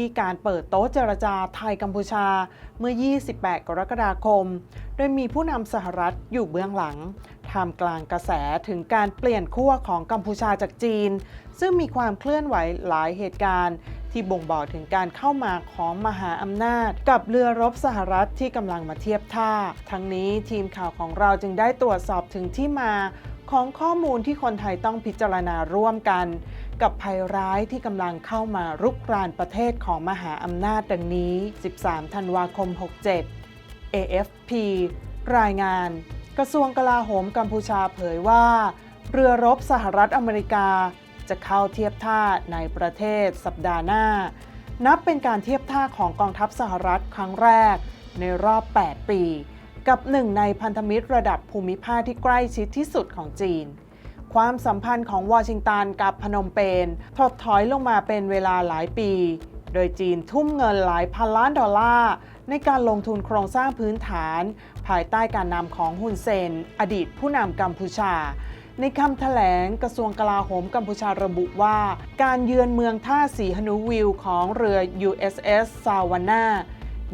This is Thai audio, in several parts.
ที่การเปิดโต๊ะเจรจาไทยกัมพูชาเมื่อ 28 กรกฎาคม โดยมีผู้นำสหรัฐอยู่เบื้องหลังท่ามกลางกระแสถึงการเปลี่ยนขั้วของกัมพูชาจากจีน ซึ่งมีความเคลื่อนไหวหลายเหตุการณ์ ที่บ่งบอกถึงการเข้ามาของมหาอำนาจ กับเรือรบสหรัฐที่กำลังมาเทียบท่า ทั้งนี้ทีมข่าวของเราจึงได้ตรวจสอบถึงที่มาของข้อมูลที่คนไทยต้องพิจารณาร่วมกัน กับภัยร้ายที่กำลังเข้ามารุกรานประเทศของมหาอำนาจดังนี้ 13 ธันวาคม 67 AFP รายงาน กระทรวงกลาโหมกัมพูชาเผยว่า เรือรบสหรัฐอเมริกาจะเข้าเทียบท่าในประเทศสัปดาห์หน้า นับเป็นการเทียบท่าของกองทัพสหรัฐครั้งแรกในรอบ 8 ปี กับหนึ่งในพันธมิตรระดับภูมิภาคที่ใกล้ชิดที่สุดของจีน ความสัมพันธ์ของวอชิงตันกับพนมเปญถดถอยลงมาเป็นเวลาหลายปี โดยจีนทุ่มเงินหลายพันล้านดอลลาร์ในการลงทุนโครงสร้างพื้นฐาน ภายใต้การนำของฮุนเซน อดีตผู้นำกัมพูชา ในคำแถลงกระทรวงกลาโหมกัมพูชาระบุว่า การเยือนเมืองท่าสีฮนูวิลของเรือ USS ซาวาน่า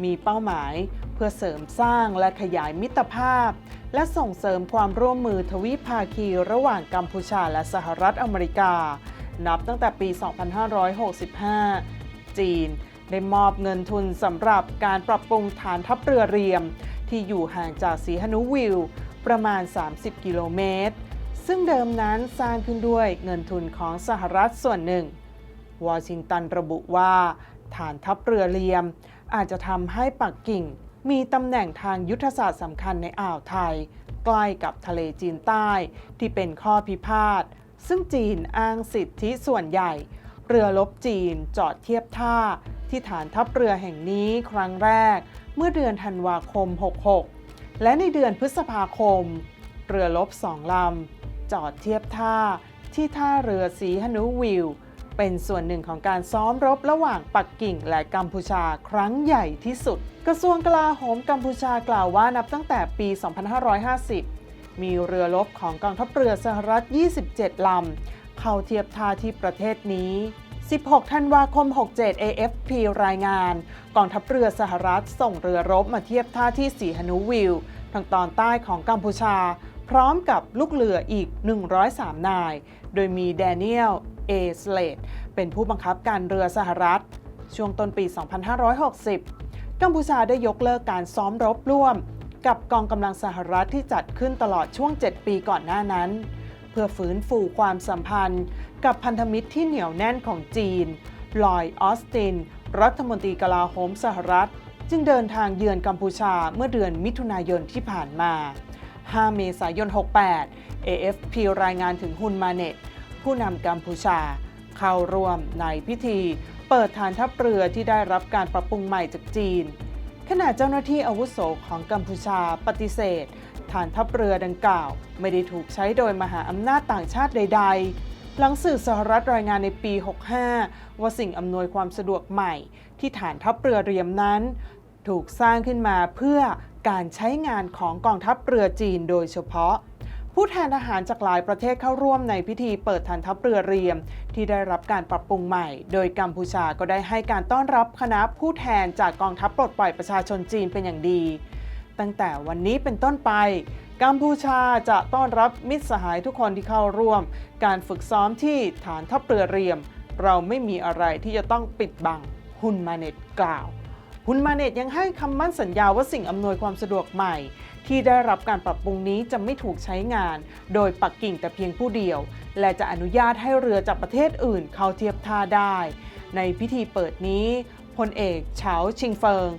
มีเป้าหมาย เพื่อเสริมสร้างและขยายมิตรภาพ และส่งเสริมความร่วมมือทวิภาคีระหว่างกัมพูชาและสหรัฐอเมริกา นับตั้งแต่ปี 2565 จีนได้มอบเงินทุนสำหรับการปรับปรุงฐานทัพเรือเรียม ที่อยู่ห่างจากสีฮนูวิลประมาณ 30 กิโลเมตร ซึ่งเดิมนั้นสร้างขึ้นด้วยเงินทุนของสหรัฐส่วนหนึ่ง วอชิงตันระบุว่า ฐานทัพเรือเรียม อาจจะทำให้ปักกิ่ง มีตำแหน่งทางยุทธศาสตร์สำคัญในอ่าวไทย ใกล้กับทะเลจีนใต้ ที่เป็นข้อพิพาท ซึ่งจีนอ้างสิทธิส่วนใหญ่ เรือลบจีนจอดเทียบท่า ที่ฐานทัพเรือแห่งนี้ครั้งแรก เมื่อเดือนธันวาคม 66 และในเดือนพฤษภาคม เรือลบสองลำจอดเทียบท่าที่ท่าเรือสีฮนูวิล เป็นส่วนหนึ่งของการซ้อมรบระหว่างปักกิ่งและกัมพูชาครั้งใหญ่ที่สุด กระทรวงกลาโหมกัมพูชากล่าวว่านับตั้งแต่ปี 2550 มีเรือรบของกองทัพเรือสหรัฐ 27 ลำ เข้าเทียบท่าที่ประเทศนี้ 16 ธันวาคม 67 AFP รายงาน กองทัพเรือสหรัฐส่งเรือรบมาเทียบท่าที่สีฮนูวิลทางตอนใต้ของกัมพูชา พร้อมกับลูกเรืออีก 103 นาย โดยมีแดเนียล เอสเลดเป็นผู้บังคับการเรือสหรัฐ ช่วงต้นปี 2560 กัมพูชาได้ยกเลิกการซ้อมรบร่วม กับกองกำลังสหรัฐที่จัดขึ้นตลอดช่วง 7 ปีก่อนหน้านั้น เพื่อฟื้นฟูความสัมพันธ์ กับพันธมิตรที่เหนียวแน่นของจีนลอยออสติน รัฐมนตรีกลาโหมสหรัฐ จึงเดินทางเยือนกัมพูชาเมื่อเดือนมิถุนายนที่ผ่านมา 5 เมษายน 68 AFP รายงานถึงฮุนมาเนต ผู้นำกัมพูชา เข้าร่วมในพิธี เปิดฐานทัพเรือที่ได้รับการปรับปรุงใหม่จากจีน ขณะเจ้าหน้าที่อาวุโสของกัมพูชาปฏิเสธ ฐานทัพเรือดังกล่าว ไม่ได้ถูกใช้โดยมหาอำนาจต่างชาติใด ๆ หลังสื่อสหรัฐรายงานในปี 65 ว่าสิ่งอำนวยความสะดวกใหม่ ที่ฐานทัพเรือเรียมนั้น ถูกสร้างขึ้นมาเพื่อการใช้งานของกองทัพเรือจีนโดยเฉพาะ ผู้แทนทหารจากหลายประเทศเข้าร่วมในพิธีเปิดฐานทัพเรือเรียม ที่ได้รับการปรับปรุงใหม่ โดยกัมพูชาก็ได้ให้การต้อนรับคณะผู้แทนจากกองทัพปลดปล่อยประชาชนจีนเป็นอย่างดี ตั้งแต่วันนี้เป็นต้นไปกัมพูชาจะต้อนรับมิตรสหายทุกคนที่เข้าร่วม การฝึกซ้อมที่ฐานทัพเรือเรียม เราไม่มีอะไรที่จะต้องปิดบังฮุนมาเนตกล่าวฮุนมาเนตยังให้คำมั่นสัญญาว่าสิ่งอำนวยความสะดวกใหม่ ที่ได้รับการปรับปรุงนี้จะไม่ถูกใช้งาน โดยปักกิ่งแต่เพียงผู้เดียว และจะอนุญาตให้เรือจากประเทศอื่นเข้าเทียบท่าได้ ในพิธีเปิดนี้พลเอกเฉาชิงเฟิง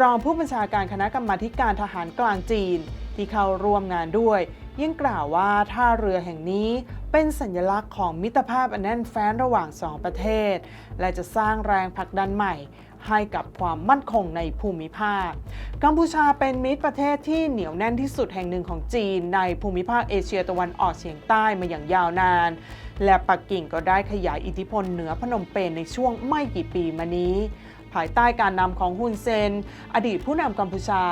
รองผู้บัญชาการคณะกรรมาธิการทหารกลางจีน ที่เข้าร่วมงานด้วย ยิ่งกล่าวว่าท่าเรือแห่งนี้เป็นสัญลักษณ์ของมิตรภาพอันแน่นแฟ้นระหว่างสองประเทศ และจะสร้างแรงผลักดันใหม่ ให้กับความมั่นคงในภูมิภาค กัมพูชาเป็นมิตรประเทศที่เหนียวแน่นที่สุดแห่งหนึ่งของจีน ในภูมิภาคเอเชียตะวันออกเฉียงใต้มาอย่างยาวนาน และปักกิ่งก็ได้ขยายอิทธิพลเหนือพนมเปญในช่วงไม่กี่ปีมานี้ ภายใต้การนำของฮุนเซน อดีตผู้นำกัมพูชา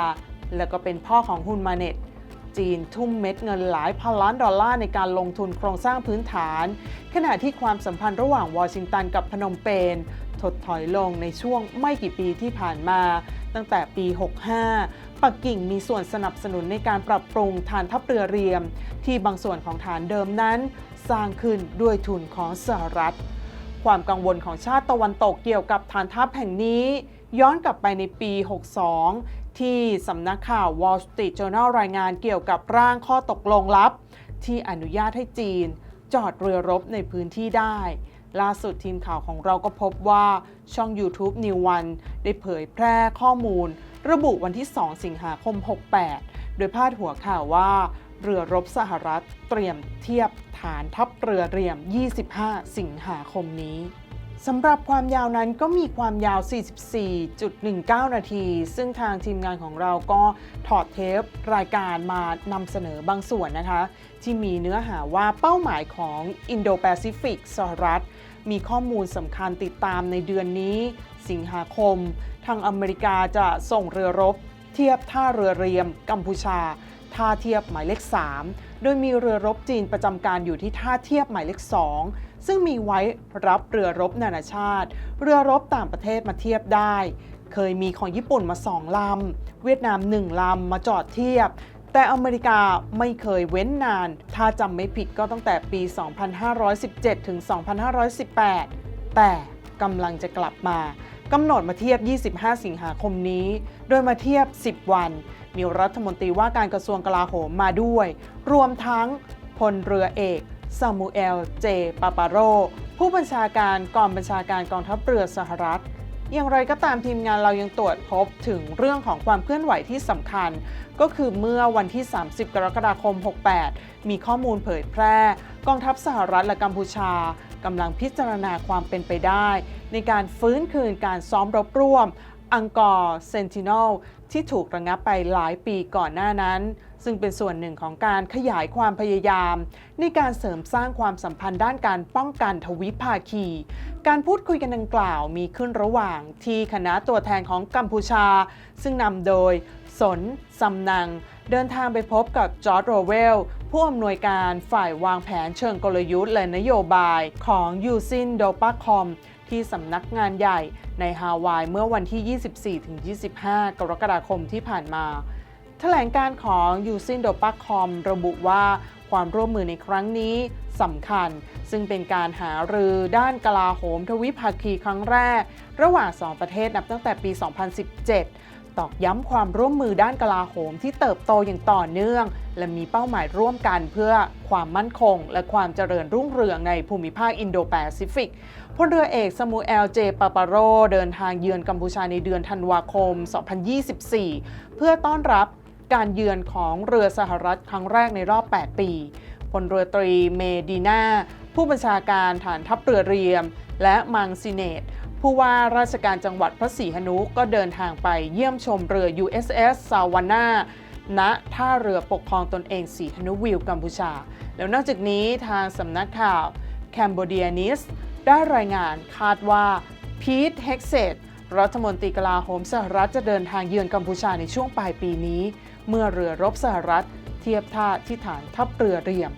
และก็เป็นพ่อของฮุนมาเน็ตจีนทุ่มเม็ดเงินหลายพันล้านดอลลาร์ในการลงทุนโครงสร้างพื้นฐาน ขณะที่ความสัมพันธ์ระหว่างวอชิงตันกับพนมเปญ ถดถอยลงในช่วงไม่กี่ปีที่ผ่านมา ตั้งแต่ปี 65 ปักกิ่งมีส่วนสนับสนุนในการปรับปรุงฐานทัพเรือเรียม ที่บางส่วนของฐานเดิมนั้น สร้างขึ้นด้วยทุนของสหรัฐ ความกังวลของชาติตะวันตกเกี่ยวกับฐานทัพแห่งนี้ ย้อนกลับไปในปี 62 ที่สำนักข่าว Wall Street Journal รายงานเกี่ยวกับร่างข้อตกลงลับ ที่อนุญาตให้จีนจอดเรือรบในพื้นที่ได้ ล่าสุดทีมข่าวของเราก็พบว่าช่อง YouTube New One ได้เผยแพร่ข้อมูล ระบุวันที่ 2 สิงหาคม 68 โดยพาดหัวข่าวว่า เรือรบสหรัฐเตรียมเทียบฐานทัพเรือเรียม 25 สิงหาคมนี้สำหรับความยาวนั้นก็มีความยาว 44.19 นาที ซึ่งทางทีมงานของเราก็ถอดเทปรายการมานำเสนอบางส่วนนะคะ ที่มีเนื้อหาว่าเป้าหมายของ Indo-Pacific สหรัฐ มีข้อมูลสำคัญติดตามในเดือนนี้ สิงหาคม ทางอเมริกาจะส่งเรือรบ เทียบท่าเรือเรียม กัมพูชา ท่าเทียบหมายเลข 3 โดยมีเรือรบจีนประจำการอยู่ที่ท่าเทียบหมายเลข 2 ซึ่งมีไว้รับเรือรบนานาชาติ เรือรบต่างประเทศมาเทียบได้ เคยมีของญี่ปุ่นมาสองลำ เวียดนามหนึ่งลำมาจอดเทียบ แต่อเมริกาไม่เคยเว้นนาน ถ้าจำไม่ผิดก็ตั้งแต่ปี 2517 ถึง 2518 แต่กำลังจะกลับมากำหนดมาเทียบ 25 สิงหาคมนี้ โดยมาเทียบ 10 วัน มีรัฐมนตรีว่าการกระทรวงกลาโหมมาด้วย รวมทั้งพลเรือเอกซามูเอล เจ ปาปาโร ผู้บัญชาการกองบัญชาการกองทัพเรือสหรัฐ อย่างไรก็ตามทีมงานเรายังตรวจพบถึงเรื่องของความเคลื่อนไหวที่สำคัญ ก็คือเมื่อวันที่ 30 กรกฎาคม 68 มีข้อมูลเผยแพร่ กองทัพสหรัฐและกัมพูชากำลังพิจารณาความเป็นไปได้ ในการฟื้นคืนการซ้อมรบร่วม อังกอร์เซนติโน l ที่ถูกระงับไปหลายปีก่อนหน้านั้น ซึ่งเป็นส่วนหนึ่งของการขยายความพยายาม ในการเสริมสร้างความสัมพันธ์ด้านการป้องกันทวิภาคี การพูดคุยกันดังกล่าวมีขึ้นระหว่างที่คณะตัวแทนของกัมพูชา ซึ่งนำโดย สนสำนัง เดินทางไปพบกับจอร์ดโรเวล ผู้อำนวยการฝ่ายวางแผนเชิงกลยุทธ์และนโยบายของยูซินโดปาคอมที่สำนักงานใหญ่ในฮาวายเมื่อวันที่ 24-25 กรกฎาคมที่ผ่านมา แถลงการของยูซินโดปาคอมระบุว่าความร่วมมือในครั้งนี้สำคัญ ซึ่งเป็นการหารือด้านกลาโหมทวิภาคีครั้งแรก ระหว่างสองประเทศนับตั้งแต่ปี 2017 ตอกย้ำความร่วมมือด้านกลาโหมที่เติบโตอย่างต่อเนื่อง และมีเป้าหมายร่วมกันเพื่อความมั่นคง และความเจริญรุ่งเรืองในภูมิภาคอินโดแปซิฟิกพลเรือเอกซามูเอลเจปาปาโร เดินทางเยือนกัมพูชาในเดือนธันวาคม 2024 เพื่อต้อนรับ การเยือนของเรือสหรัฐครั้งแรกในรอบ 8 ปีพลเรือตรีเมดีนาผู้บัญชาการฐานทัพเรือเรียม และมังซิเนตผู้ว่าราชการจังหวัดพระศรีหนุก็เดินทางไปเยี่ยมชมเรือ USS ซาวาน่าณท่าเรือปกครองตนเองสีหนุวิลกัมพูชา แล้วนอกจากนี้ทางสำนักข่าวแคนโบเดียนิสได้รายงานคาดว่าพีทเฮกเซตรัฐมนตรีกลาโหมสหรัฐจะเดินทางเยือนกัมพูชาในช่วงปลายปีนี้ เมื่อเรือรบสหรัฐ เทียบท่าที่ฐานทัพเรือเรียม